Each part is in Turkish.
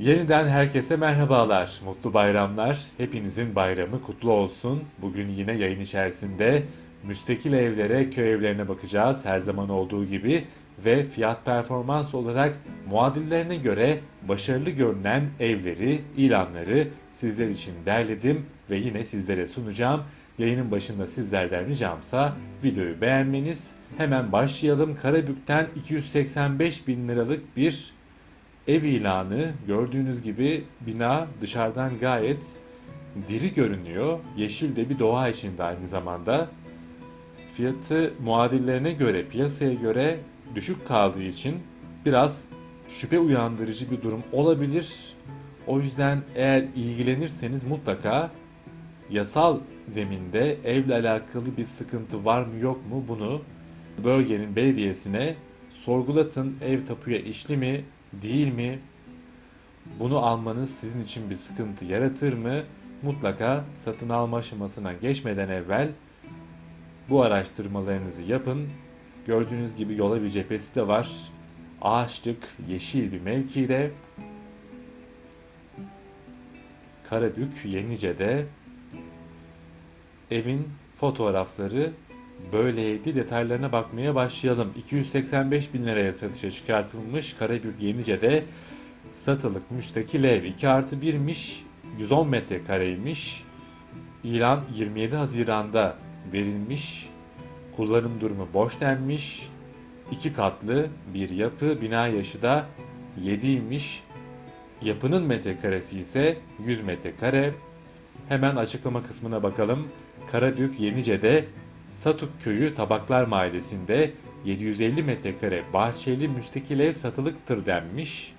Yeniden herkese merhabalar, mutlu bayramlar. Hepinizin bayramı kutlu olsun. Bugün yine yayın içerisinde müstakil evlere, köy evlerine bakacağız her zaman olduğu gibi ve fiyat performans olarak muadillerine göre başarılı görünen evleri, ilanları sizler için derledim ve yine sizlere sunacağım. Yayının başında sizlerden ricamsa videoyu beğenmeniz. Hemen başlayalım. Karabük'ten 285 bin liralık bir Ev ilanı gördüğünüz gibi bina dışarıdan gayet diri görünüyor. Yeşil de bir doğa içinde aynı zamanda. Fiyatı muadillerine göre, piyasaya göre düşük kaldığı için biraz şüphe uyandırıcı bir durum olabilir. O yüzden eğer ilgilenirseniz mutlaka yasal zeminde evle alakalı bir sıkıntı var mı yok mu bunu bölgenin belediyesine sorgulatın. Ev tapuya işli mi, değil mi? Bunu almanız sizin için bir sıkıntı yaratır mı? Mutlaka satın alma aşamasına geçmeden evvel bu araştırmalarınızı yapın. Gördüğünüz gibi yola bir cephesi de var. Ağaçlık, yeşil bir mevkide. Karabük, Yenice'de evin fotoğrafları böyleydi. Detaylarına bakmaya başlayalım. 285 bin liraya satışa çıkartılmış Karabük Yenice'de satılık müstakil ev 2 artı 1'miş 110 metrekareymiş. İlan 27 Haziran'da verilmiş. Kullanım durumu boş denmiş. İki katlı bir yapı, bina yaşı da 7'ymiş. Yapının metrekaresi ise 100 metrekare. Hemen açıklama kısmına bakalım. Karabük Yenice'de Satuk Köyü Tabaklar Mahallesi'nde 750 metrekare bahçeli müstakil ev satılıktır denmiş.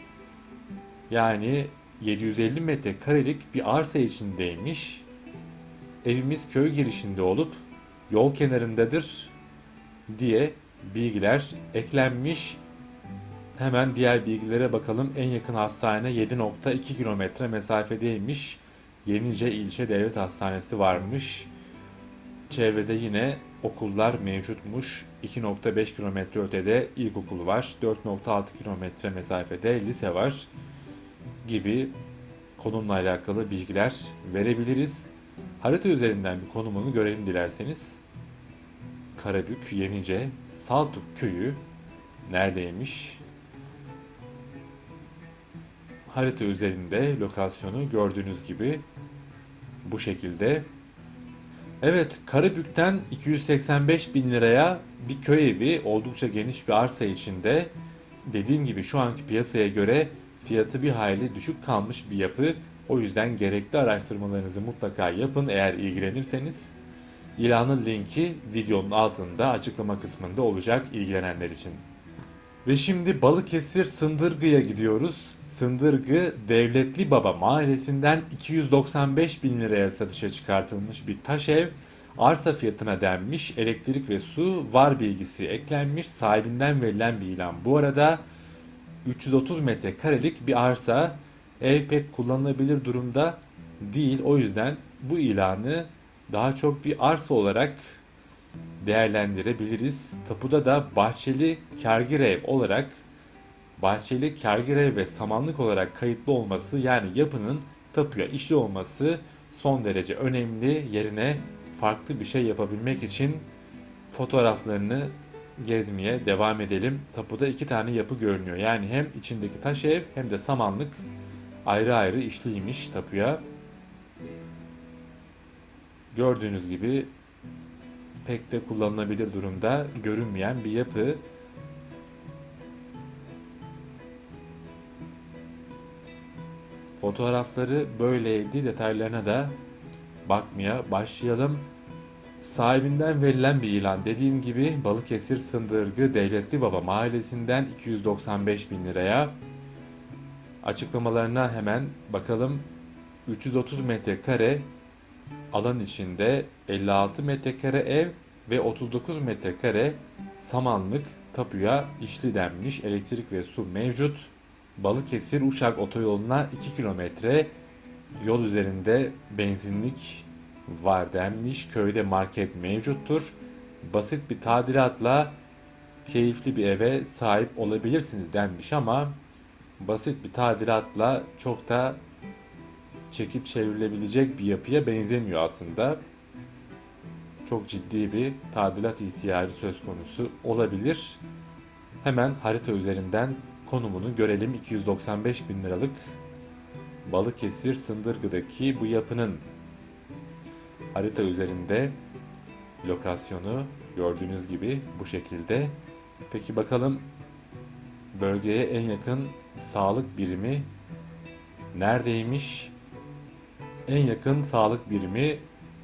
Yani 750 metrekarelik bir arsa içindeymiş. Evimiz köy girişinde olup yol kenarındadır diye bilgiler eklenmiş. Hemen diğer bilgilere bakalım. En yakın hastane 7.2 kilometre mesafedeymiş. Yenice İlçe Devlet Hastanesi varmış. Çevrede yine okullar mevcutmuş. 2.5 kilometre ötede ilkokul var. 4.6 kilometre mesafede lise var gibi konumla alakalı bilgiler verebiliriz. Harita üzerinden bir konumunu görelim dilerseniz. Karabük, Yenice, Saltuk köyü neredeymiş? Harita üzerinde lokasyonu gördüğünüz gibi bu şekilde. Evet, Karabük'ten 285 bin liraya bir köy evi oldukça geniş bir arsa içinde. Dediğim gibi şu anki piyasaya göre fiyatı bir hayli düşük kalmış bir yapı. O yüzden gerekli araştırmalarınızı mutlaka yapın eğer ilgilenirseniz. İlanın linki videonun altında açıklama kısmında olacak ilgilenenler için. Ve şimdi Balıkesir Sındırgı'ya gidiyoruz. Sındırgı Devletli Baba mahallesinden 295 bin liraya satışa çıkartılmış bir taş ev. Arsa fiyatına denmiş, elektrik ve su var bilgisi eklenmiş, sahibinden verilen bir ilan. Bu arada 330 metrekarelik bir arsa ev pek kullanılabilir durumda değil. O yüzden bu ilanı daha çok bir arsa olarak değerlendirebiliriz. Tapuda da bahçeli kargir olarak bahçeli kargir ve samanlık olarak kayıtlı olması yani yapının tapuya işli olması son derece önemli. Yerine farklı bir şey yapabilmek için fotoğraflarını gezmeye devam edelim. Tapuda iki tane yapı görünüyor. Yani hem içindeki taş ev hem de samanlık ayrı ayrı işliymiş tapuya. Gördüğünüz gibi pek de kullanılabilir durumda görünmeyen bir yapı. Fotoğrafları böyleydi. Detaylarına da bakmaya başlayalım. Sahibinden verilen bir ilan. Dediğim gibi Balıkesir Sındırgı Devletli Baba mahallesinden 295 bin liraya. Açıklamalarına hemen bakalım. 330 metrekare alan içinde 56 metrekare ev ve 39 metrekare samanlık tapuya işli denmiş elektrik ve su mevcut. Balıkesir Uşak otoyoluna 2 kilometre yol üzerinde benzinlik var denmiş. Köyde market mevcuttur. Basit bir tadilatla keyifli bir eve sahip olabilirsiniz denmiş ama basit bir tadilatla çok da çekip çevrilebilecek bir yapıya benzemiyor aslında. Çok ciddi bir tadilat ihtiyacı söz konusu olabilir. Hemen harita üzerinden konumunu görelim. 295 bin liralık Balıkesir Sındırgı'daki bu yapının harita üzerinde lokasyonu gördüğünüz gibi bu şekilde. Peki bakalım bölgeye en yakın sağlık birimi neredeymiş? En yakın sağlık birimi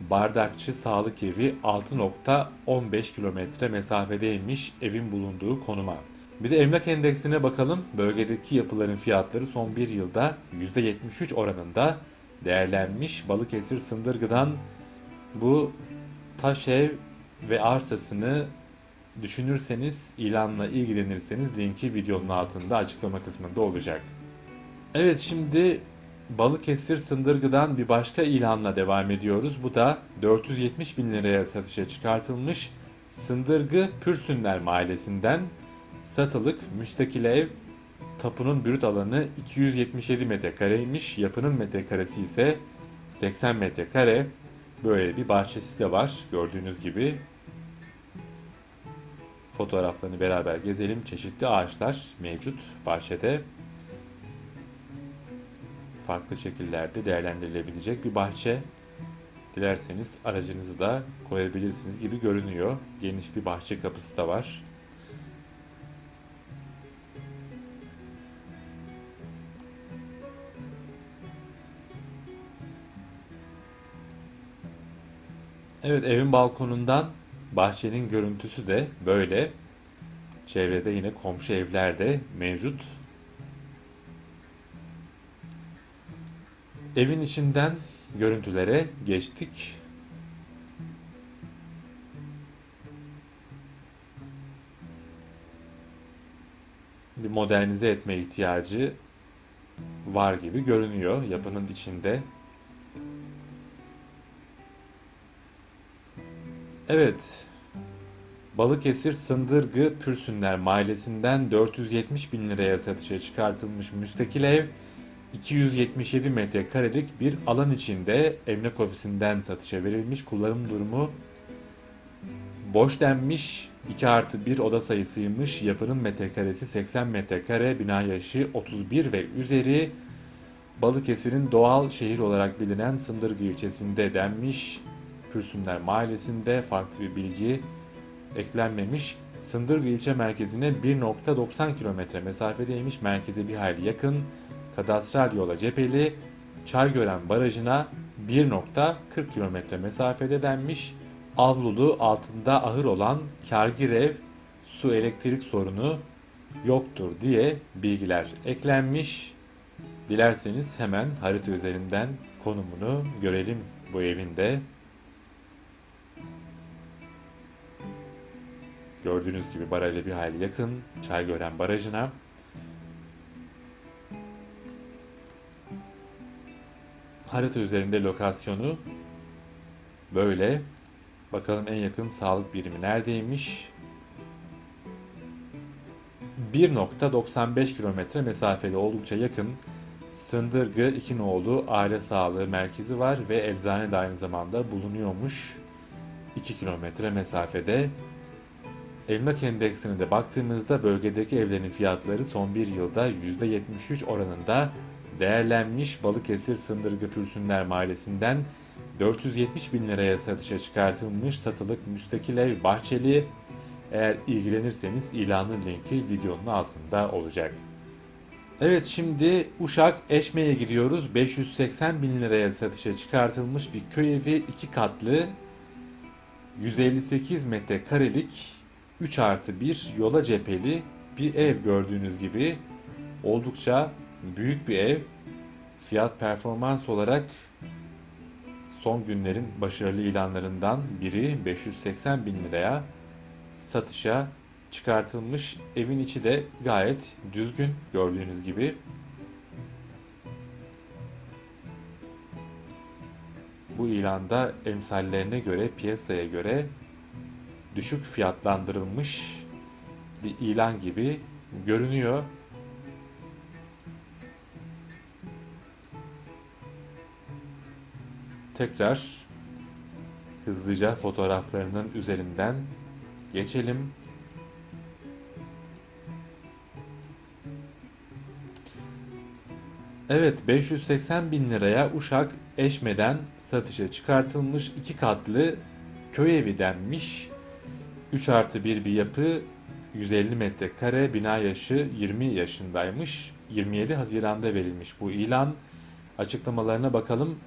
Bardakçı Sağlık Evi 6.15 kilometre mesafedeymiş evin bulunduğu konuma. Bir de emlak endeksine bakalım. Bölgedeki yapıların fiyatları son bir yılda %73 oranında değerlenmiş. Balıkesir Sındırgı'dan bu taş ev ve arsasını düşünürseniz, ilanla ilgilenirseniz linki videonun altında açıklama kısmında olacak. Evet şimdi Balıkesir Sındırgı'dan bir başka ilanla devam ediyoruz. Bu da 470 bin liraya satışa çıkartılmış Sındırgı Pürsünler Mahallesi'nden satılık müstakil ev tapunun brüt alanı 277 metrekareymiş. Yapının metrekaresi ise 80 metrekare. Böyle bir bahçesi de var gördüğünüz gibi. Fotoğraflarını beraber gezelim. Çeşitli ağaçlar mevcut bahçede. Farklı şekillerde değerlendirilebilecek bir bahçe. Dilerseniz aracınızı da koyabilirsiniz gibi görünüyor. Geniş bir bahçe kapısı da var. Evet evin balkonundan bahçenin görüntüsü de böyle. Çevrede yine komşu evler de mevcut. Evin içinden görüntülere geçtik. Bir modernize etme ihtiyacı var gibi görünüyor yapının içinde. Evet. Balıkesir Sındırgı Pürsünler Mahallesi'nden 470 bin liraya satışa çıkartılmış müstakil ev 277 metrekarelik bir alan içinde emlak ofisinden satışa verilmiş kullanım durumu boş denmiş 2 artı 1 oda sayısıymış yapının metrekaresi 80 metrekare bina yaşı 31 ve üzeri Balıkesir'in doğal şehir olarak bilinen Sındırgı ilçesinde denmiş Pürsünler Mahallesi'nde farklı bir bilgi eklenmemiş. Sındırgı ilçe merkezine 1.90 kilometre mesafedeymiş. Merkeze bir hayli yakın. Kadastral yola cepheli. Çaygören Barajı'na 1.40 kilometre mesafede denmiş. Avlulu altında ahır olan Kargirev su elektrik sorunu yoktur diye bilgiler eklenmiş. Dilerseniz hemen harita üzerinden konumunu görelim bu evin de. Gördüğünüz gibi baraja bir hayli yakın. Çaygören Barajı'na. Harita üzerinde lokasyonu böyle. Bakalım en yakın sağlık birimi neredeymiş? 1.95 kilometre mesafeli oldukça yakın. Sındırgı İkinoğlu Aile Sağlığı Merkezi var ve eczane de aynı zamanda bulunuyormuş. 2 kilometre mesafede Emlak endeksine de baktığımızda bölgedeki evlerin fiyatları son bir yılda %73 oranında değerlenmiş Balıkesir Sındırgı Pürsünler Mahallesi'nden 470 bin liraya satışa çıkartılmış satılık müstakil ev bahçeli. Eğer ilgilenirseniz ilanın linki videonun altında olacak. Evet şimdi Uşak Eşme'ye gidiyoruz. 580 bin liraya satışa çıkartılmış bir köy evi iki katlı 158 metrekarelik 3 artı 1 yola cepheli bir ev gördüğünüz gibi oldukça büyük bir ev. Fiyat performans olarak son günlerin başarılı ilanlarından biri 580 bin liraya satışa çıkartılmış. Evin içi de gayet düzgün gördüğünüz gibi. Bu ilanda emsallerine göre, piyasaya göre düşük fiyatlandırılmış bir ilan gibi görünüyor. Tekrar hızlıca fotoğraflarının üzerinden geçelim. Evet 580 bin liraya Uşak Eşme'den satışa çıkartılmış iki katlı köy evi denmiş. 3 artı 1 bir yapı 150 metrekare bina yaşı 20 yaşındaymış. 27 Haziran'da verilmiş bu ilan. Açıklamalarına bakalım.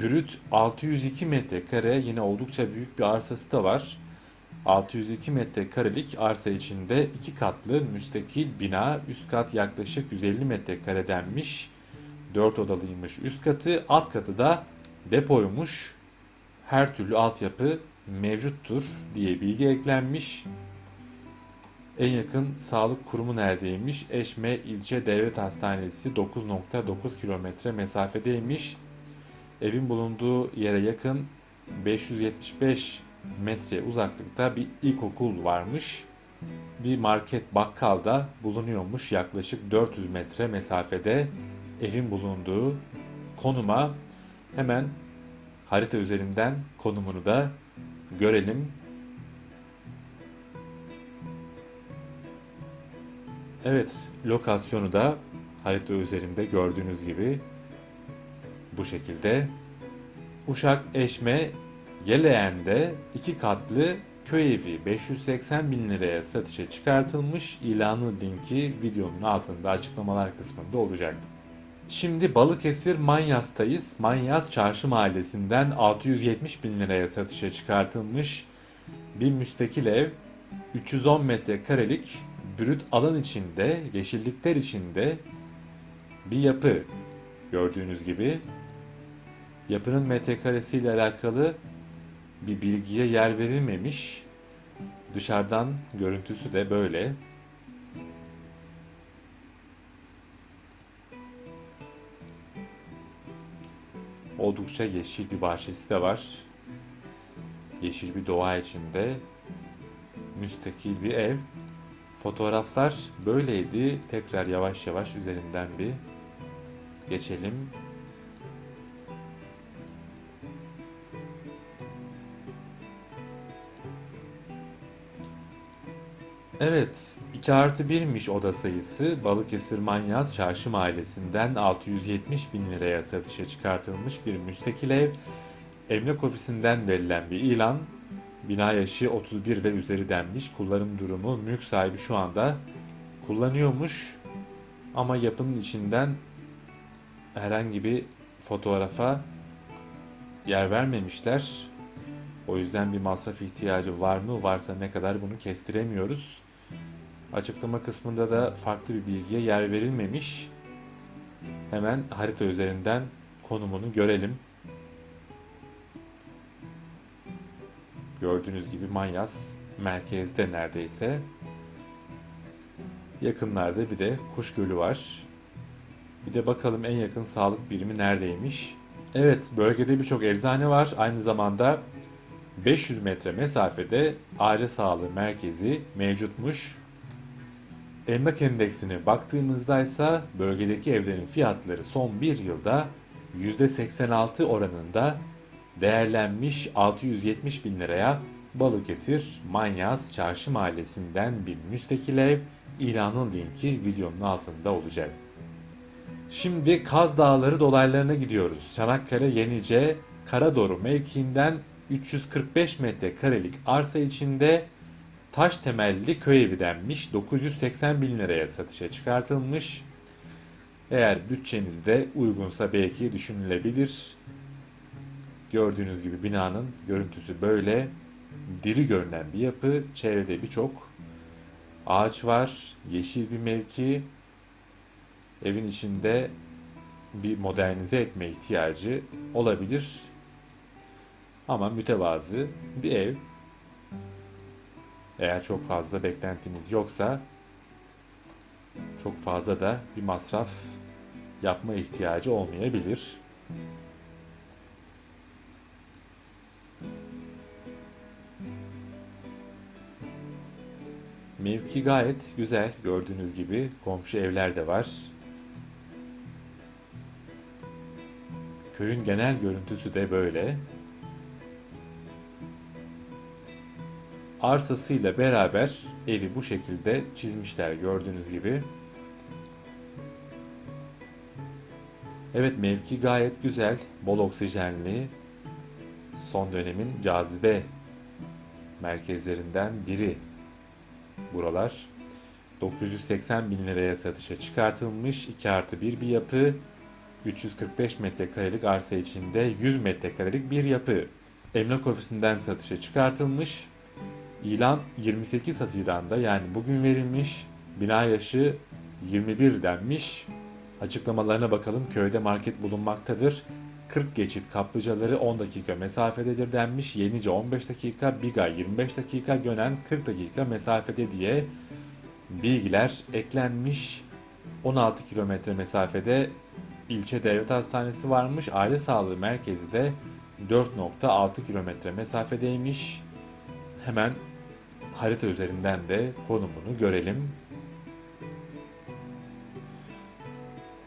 Brüt 602 metrekare yine oldukça büyük bir arsası da var. 602 metrekarelik arsa içinde iki katlı müstakil bina üst kat yaklaşık 150 metrekare denmiş. 4 odalıymış üst katı alt katı da depoymuş. Her türlü altyapı mevcuttur diye bilgi eklenmiş. En yakın sağlık kurumu neredeymiş? Eşme İlçe Devlet Hastanesi 9.9 kilometre mesafedeymiş. Evin bulunduğu yere yakın 575 metre uzaklıkta bir ilkokul varmış. Bir market bakkal da bulunuyormuş yaklaşık 400 metre mesafede evin bulunduğu konuma hemen harita üzerinden konumunu da görelim. Evet, lokasyonu da harita üzerinde gördüğünüz gibi bu şekilde. Uşak Eşme Yeleyen'de iki katlı köy evi 580 bin liraya satışa çıkartılmış. İlanı linki videonun altında açıklamalar kısmında olacak. Şimdi Balıkesir Manyas'tayız. Manyas Çarşı Mahallesi'nden 670 bin liraya satışa çıkartılmış bir müstakil ev. 310 metrekarelik brüt alan içinde, yeşillikler içinde bir yapı gördüğünüz gibi. Yapının metrekaresi ile alakalı bir bilgiye yer verilmemiş. Dışarıdan görüntüsü de böyle. Oldukça yeşil bir bahçesi de var. Yeşil bir doğa içinde müstakil bir ev. Fotoğraflar böyleydi. Tekrar yavaş yavaş üzerinden bir geçelim. Evet, 2 artı 1'miş oda sayısı. Balıkesir Manyas Çarşı Mahallesi'nden 670 bin liraya satışa çıkartılmış bir müstakil ev. Emlak ofisinden verilen bir ilan. Bina yaşı 31 ve üzeri denmiş. Kullanım durumu mülk sahibi şu anda kullanıyormuş. Ama yapının içinden herhangi bir fotoğrafa yer vermemişler. O yüzden bir masraf ihtiyacı var mı? Varsa ne kadar bunu kestiremiyoruz. Açıklama kısmında da farklı bir bilgiye yer verilmemiş. Hemen harita üzerinden konumunu görelim. Gördüğünüz gibi Manyas merkezde neredeyse. Yakınlarda bir de Kuş Gölü var. Bir de bakalım en yakın sağlık birimi neredeymiş. Evet, bölgede birçok eczane var. Aynı zamanda 500 metre mesafede aile sağlığı merkezi mevcutmuş. Emlak endeksine baktığımızda ise bölgedeki evlerin fiyatları son bir yılda %86 oranında değerlenmiş 670 bin liraya Balıkesir Manyas Çarşı Mahallesi'nden bir müstakil ev ilanın linki videonun altında olacak. Şimdi Kaz Dağları dolaylarına gidiyoruz. Çanakkale Yenice Karadoru mevkiinden 345 metrekarelik arsa içinde taş temelli köy evi denmiş. 980 bin liraya satışa çıkartılmış. Eğer bütçenizde uygunsa belki düşünülebilir. Gördüğünüz gibi binanın görüntüsü böyle. Diri görünen bir yapı. Çevrede birçok ağaç var. Yeşil bir mevki. Evin içinde bir modernize etme ihtiyacı olabilir. Ama mütevazı bir ev. Eğer çok fazla beklentiniz yoksa çok fazla da bir masraf yapma ihtiyacı olmayabilir. Mevki gayet güzel. Gördüğünüz gibi komşu evler de var. Köyün genel görüntüsü de böyle. Arsasıyla beraber evi bu şekilde çizmişler gördüğünüz gibi. Evet mevki gayet güzel, bol oksijenli. Son dönemin cazibe merkezlerinden biri buralar. 980 bin liraya satışa çıkartılmış 2 artı 1 bir yapı. 345 metrekarelik arsa içinde 100 metrekarelik bir yapı. Emlak ofisinden satışa çıkartılmış. İlan 28 Haziran'da yani bugün verilmiş. Bina yaşı 21 denmiş. Açıklamalarına bakalım. Köyde market bulunmaktadır. 40 geçit kaplıcaları 10 dakika mesafededir denmiş. Yenice 15 dakika, Biga 25 dakika, Gönen 40 dakika mesafede diye bilgiler eklenmiş. 16 kilometre mesafede ilçe devlet hastanesi varmış. Aile sağlığı merkezi de 4.6 kilometre mesafedeymiş. Hemen harita üzerinden de konumunu görelim.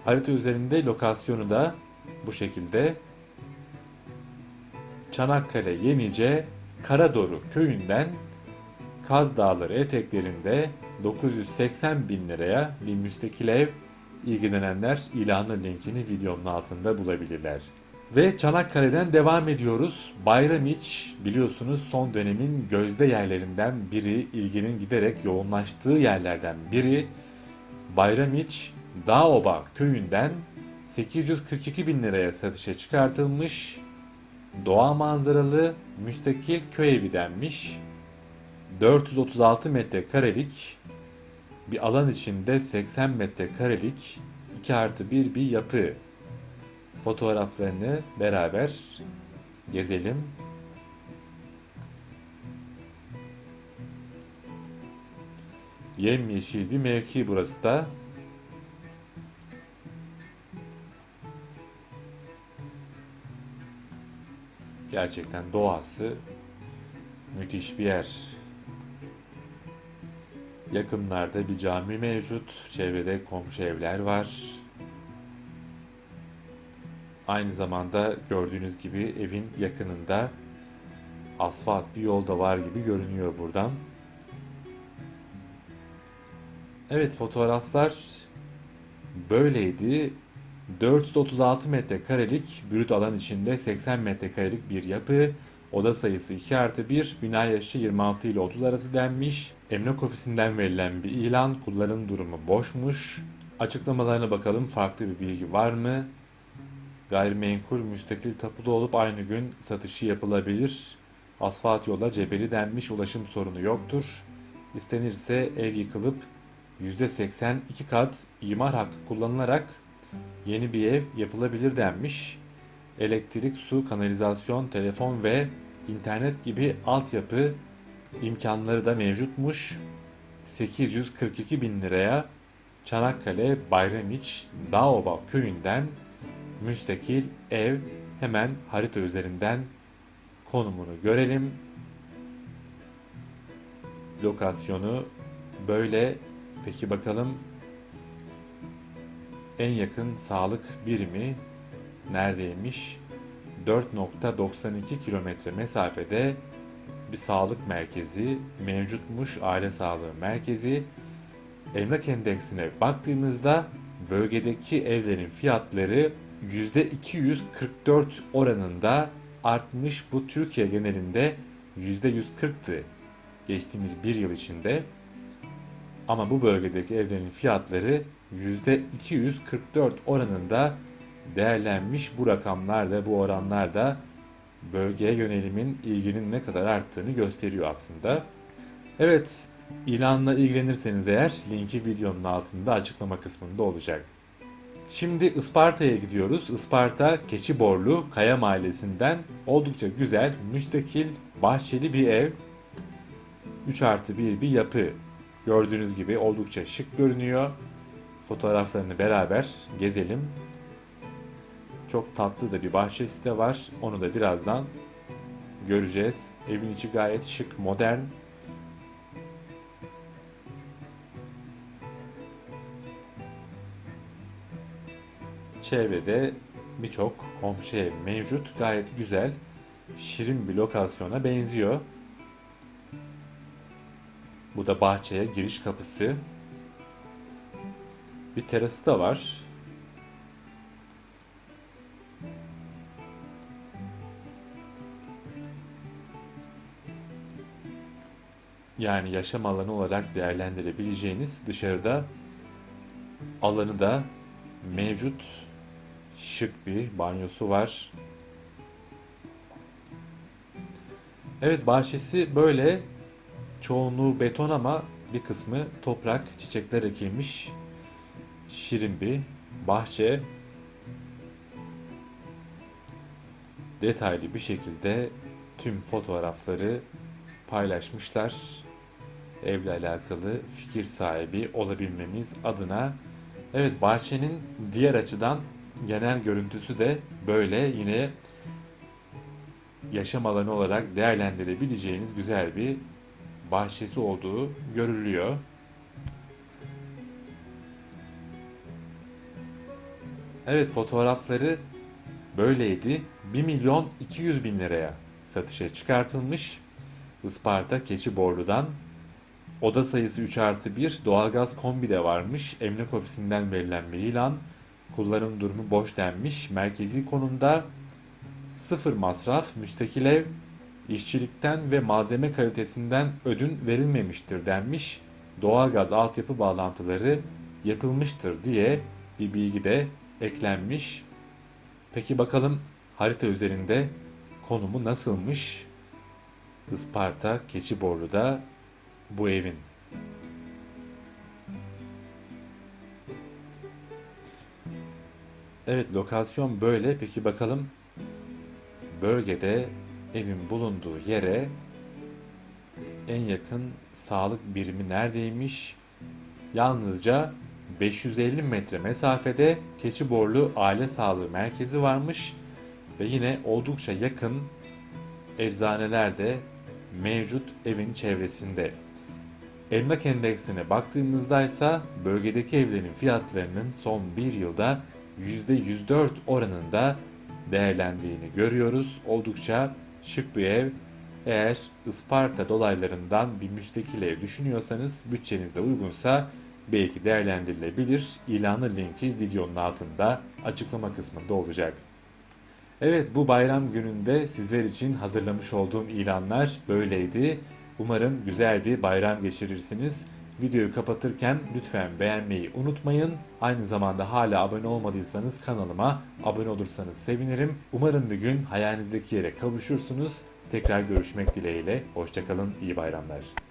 Harita üzerinde lokasyonu da bu şekilde. Çanakkale Yenice Karadoru köyünden Kaz Dağları eteklerinde 980 bin liraya bir müstakil ev ilgilenenler ilanın linkini videonun altında bulabilirler. Ve Çanakkale'den devam ediyoruz. Bayramiç biliyorsunuz son dönemin gözde yerlerinden biri, ilginin giderek yoğunlaştığı yerlerden biri. Bayramiç Dağoba köyünden 842 bin liraya satışa çıkartılmış doğa manzaralı müstakil köy evi denmiş. 436 metrekarelik bir alan içinde 80 metrekarelik 2 artı 1 bir yapı. Fotoğraflarını beraber gezelim. Yemyeşil bir mevki burası da. Gerçekten doğası müthiş bir yer. Yakınlarda bir cami mevcut. Çevrede komşu evler var. Aynı zamanda gördüğünüz gibi evin yakınında asfalt bir yol da var gibi görünüyor buradan. Evet fotoğraflar böyleydi. 436 metrekarelik brüt alan içinde 80 metrekarelik bir yapı. Oda sayısı 2 artı 1, bina yaşı 26 ile 30 arası denmiş. Emlak ofisinden verilen bir ilan, kullanım durumu boşmuş. Açıklamalarına bakalım farklı bir bilgi var mı? Gayrimenkul müstakil tapulu olup aynı gün satışı yapılabilir. Asfalt yola cebeli denmiş ulaşım sorunu yoktur. İstenirse ev yıkılıp %82 kat imar hakkı kullanılarak yeni bir ev yapılabilir denmiş. Elektrik, su, kanalizasyon, telefon ve internet gibi altyapı imkanları da mevcutmuş. 842 bin liraya Çanakkale Bayramiç Dağoba köyünden müstakil ev hemen harita üzerinden konumunu görelim. Lokasyonu böyle. Peki bakalım en yakın sağlık birimi neredeymiş? 4.92 kilometre mesafede bir sağlık merkezi mevcutmuş aile sağlığı merkezi. Emlak endeksine baktığımızda bölgedeki evlerin fiyatları %244 oranında artmış. Bu Türkiye genelinde %140'tı geçtiğimiz bir yıl içinde. Ama bu bölgedeki evlerin fiyatları %244 oranında değerlenmiş. Bu rakamlar da bu oranlar da bölgeye yönelimin ilginin ne kadar arttığını gösteriyor aslında. Evet, ilanla ilgilenirseniz eğer linki videonun altında açıklama kısmında olacak. Şimdi Isparta'ya gidiyoruz. Isparta Keçiborlu Kaya Mahallesi'nden oldukça güzel, müstakil, bahçeli bir ev. 3 artı 1 bir yapı. Gördüğünüz gibi oldukça şık görünüyor. Fotoğraflarını beraber gezelim. Çok tatlı da bir bahçesi de var. Onu da birazdan göreceğiz. Evin içi gayet şık, modern. Çevrede birçok komşu ev mevcut. Gayet güzel, şirin bir lokasyona benziyor. Bu da bahçeye giriş kapısı. Bir terası da var. Yani yaşam alanı olarak değerlendirebileceğiniz dışarıda alanı da mevcut. Şık bir banyosu var. Evet bahçesi böyle. Çoğunluğu beton ama bir kısmı toprak, çiçekler ekilmiş. Şirin bir bahçe. Detaylı bir şekilde tüm fotoğrafları paylaşmışlar. Evle alakalı fikir sahibi olabilmemiz adına. Evet bahçenin diğer açıdan genel görüntüsü de böyle yine yaşam alanı olarak değerlendirebileceğiniz güzel bir bahçesi olduğu görülüyor. Evet fotoğrafları böyleydi. 1 milyon 200 bin liraya satışa çıkartılmış. Isparta Keçiborlu'dan oda sayısı 3 artı 1 doğalgaz kombi de varmış. Emlak ofisinden verilen bir ilan. Kullanım durumu boş denmiş. Merkezi konumda sıfır masraf, müstakil ev, işçilikten ve malzeme kalitesinden ödün verilmemiştir denmiş. Doğalgaz altyapı bağlantıları yapılmıştır diye bir bilgi de eklenmiş. Peki bakalım harita üzerinde konumu nasılmış? Isparta Keçiborlu'da bu evin. Evet lokasyon böyle. Peki bakalım bölgede evin bulunduğu yere en yakın sağlık birimi neredeymiş? Yalnızca 550 metre mesafede Keçiborlu Aile Sağlığı Merkezi varmış ve yine oldukça yakın eczaneler de mevcut evin çevresinde. Emlak endeksine baktığımızda ise bölgedeki evlerin fiyatlarının son bir yılda %104 oranında değerlendiğini görüyoruz. Oldukça şık bir ev. Eğer Isparta dolaylarından bir müstakil ev düşünüyorsanız bütçeniz de uygunsa belki değerlendirilebilir. İlanı linki videonun altında açıklama kısmında olacak. Evet bu bayram gününde sizler için hazırlamış olduğum ilanlar böyleydi. Umarım güzel bir bayram geçirirsiniz. Videoyu kapatırken lütfen beğenmeyi unutmayın. Aynı zamanda hala abone olmadıysanız kanalıma abone olursanız sevinirim. Umarım bir gün hayalinizdeki yere kavuşursunuz. Tekrar görüşmek dileğiyle. Hoşçakalın, iyi bayramlar.